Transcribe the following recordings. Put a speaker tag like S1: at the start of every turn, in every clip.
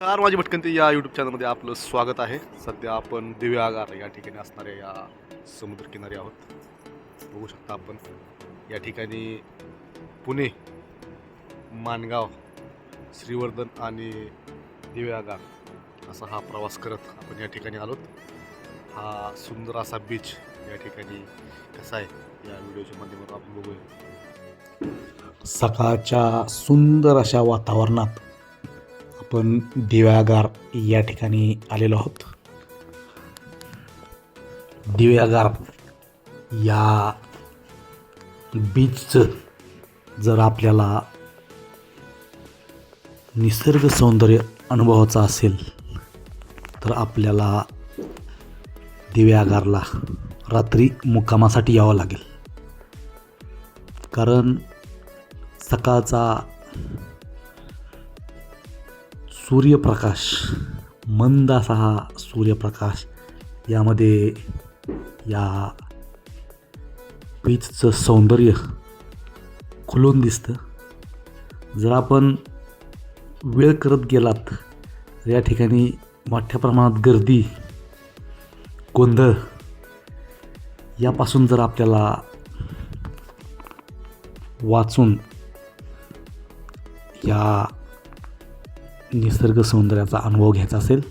S1: नमस्कार माझी भटकंती या यूट्यूब चॅनलमध्ये आपलं स्वागत आहे. सध्या आपण दिव्यागार या ठिकाणी असणाऱ्या या समुद्रकिनारी आहोत. बघू शकता आपण. या ठिकाणी पुणे मानगाव श्रीवर्धन आणि दिव्यागार असा हा प्रवास करत आपण या ठिकाणी आलोत. हा सुंदर असा बीच या ठिकाणी कसा आहे? या व्हिडिओच्या माध्यमातून आपण बघूया.
S2: सकाळच्या सुंदर अशा वातावरणात आपण दिव्यागार या ठिकाणी आलेलो आहोत. दिव्यागार या बीचचं जर आपल्याला निसर्ग सौंदर्य अनुभवाचं असेल तर आपल्याला दिव्यागारला रात्री मुक्कामासाठी यावं लागेल. कारण सकाळचा सूर्यप्रकाश मंद असा हा सूर्यप्रकाश यामध्ये या बीचचं सौंदर्य खुलून दिसतं. जर आपण वेळ करत गेलात तर या ठिकाणी मोठ्या प्रमाणात गर्दी गोंधळ यापासून जर आपल्याला वाचून या निसर्ग सौंदर्याचा अनुभव घ्यायचा असेल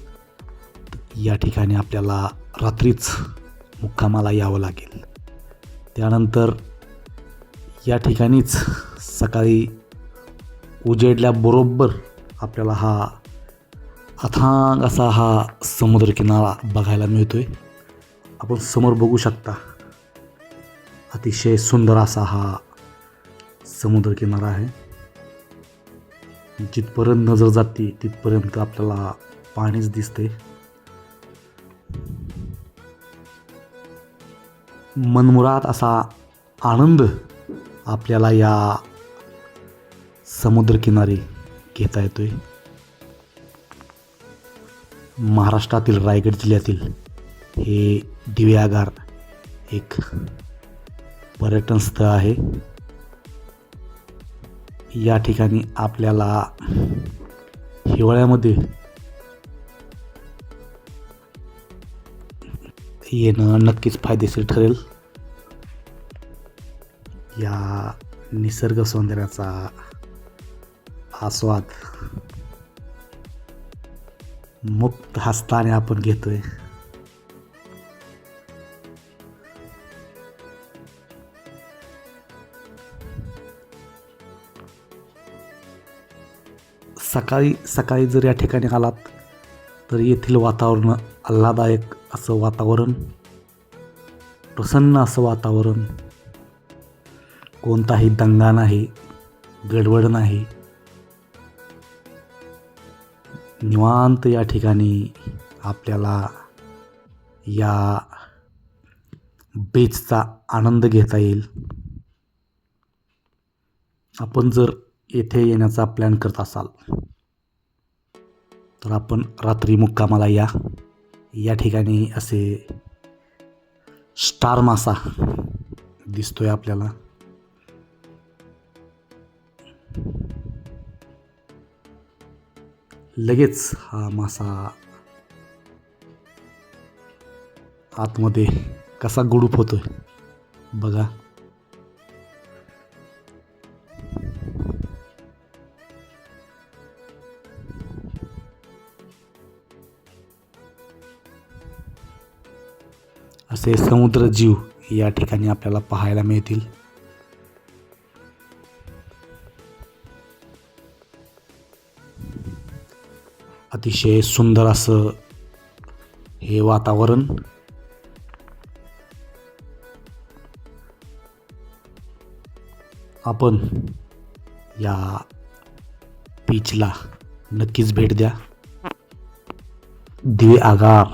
S2: तर या ठिकाणी आपल्याला रात्रीच मुक्कामाला यावं लागेल. त्यानंतर या ठिकाणीच सकाळी उजेडल्याबरोबर आपल्याला हा अथांग असा हा समुद्रकिनारा बघायला मिळतो आहे आपण समोर बघू शकता अतिशय सुंदर असा हा समुद्रकिनारा आहे. जिथपर्यंत नजर जाते तिथपर्यंत आपल्याला पाणीच दिसते. मनमुरात असा आनंद आपल्याला या समुद्रकिनारी घेता येतोय. महाराष्ट्रातील रायगड जिल्ह्यातील हे दिव्यागार एक पर्यटन स्थळ आहे. या ठिकाणी आपल्याला हिवाळ्यामध्ये येणं नक्कीच फायदेशीर ठरेल. या निसर्ग सौंदर्याचा आस्वाद मुक्त हस्ताने आपण घेतोय. सकाळी सकाळी जर या ठिकाणी आलात तर येथील वातावरण आल्हादायक असं वातावरण प्रसन्न असं वातावरण कोणताही दंगा नाही गडबड नाही. निवांत या ठिकाणी आपल्याला या बीचचा आनंद घेता येईल. आपण जर येथे येण्याचा प्लॅन करत असाल. तर आपण रात्री मुक्कामाला या. या ठिकाणी असे स्टार मासा दिसतोय आपल्याला. लगेच हा मासा आतमध्ये कसा गुडूप होतोय बघा. असे समुद्र जीव या ठिकाणी आपल्याला पाहायला मिळतील. अतिशय सुंदर असं हे वातावरण. आपण या बीचला नक्कीच भेट द्या. दिवे आगार.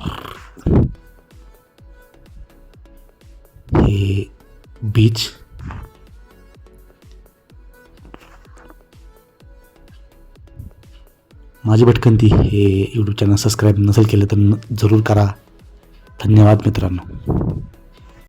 S2: हे बीच माझी भटकंती हे यूट्यूब चॅनल सबस्क्राईब नसेल केलं तर जरूर करा. धन्यवाद मित्रांनो.